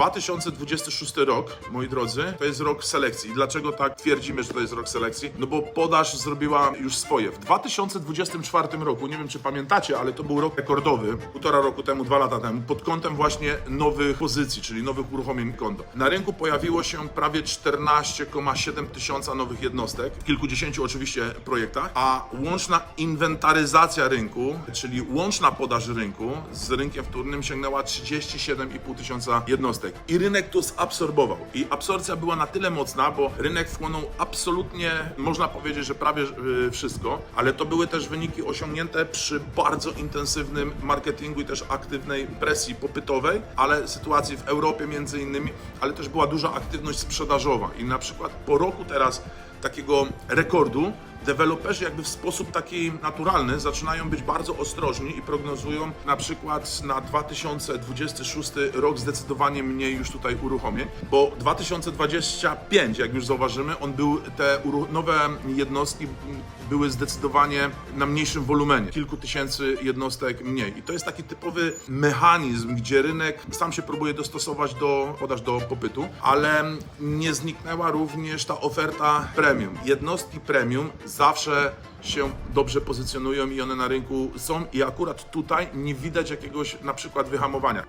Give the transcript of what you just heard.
2026 rok, moi drodzy, to jest rok selekcji. Dlaczego tak twierdzimy, że to jest rok selekcji? No bo podaż zrobiła już swoje. W 2024 roku, nie wiem czy pamiętacie, ale to był rok rekordowy, półtora roku temu, dwa lata temu, pod kątem właśnie nowych pozycji, czyli nowych uruchomień konta. Na rynku pojawiło się prawie 14,7 tysiąca nowych jednostek, w kilkudziesięciu oczywiście projektach, a łączna inwentaryzacja rynku, czyli łączna podaż rynku z rynkiem wtórnym sięgnęła 37,5 tysiąca jednostek. I rynek to zabsorbował. I absorpcja była na tyle mocna, bo rynek wchłonął absolutnie, można powiedzieć, że prawie y, wszystko, ale to były też wyniki osiągnięte przy bardzo intensywnym marketingu i też aktywnej presji popytowej, ale sytuacji w Europie między innymi, ale też była duża aktywność sprzedażowa. I na przykład po roku teraz takiego rekordu deweloperzy jakby w sposób taki naturalny zaczynają być bardzo ostrożni i prognozują na przykład na 2026 rok zdecydowanie mniej już tutaj uruchomień, bo 2025, jak już zauważymy, on był, te nowe jednostki były zdecydowanie na mniejszym wolumenie, kilku tysięcy jednostek mniej. I to jest taki typowy mechanizm, gdzie rynek sam się próbuje dostosować do podaż do popytu, ale nie zniknęła również ta oferta premium. Jednostki premium zawsze się dobrze pozycjonują i one na rynku są i akurat tutaj nie widać jakiegoś na przykład wyhamowania.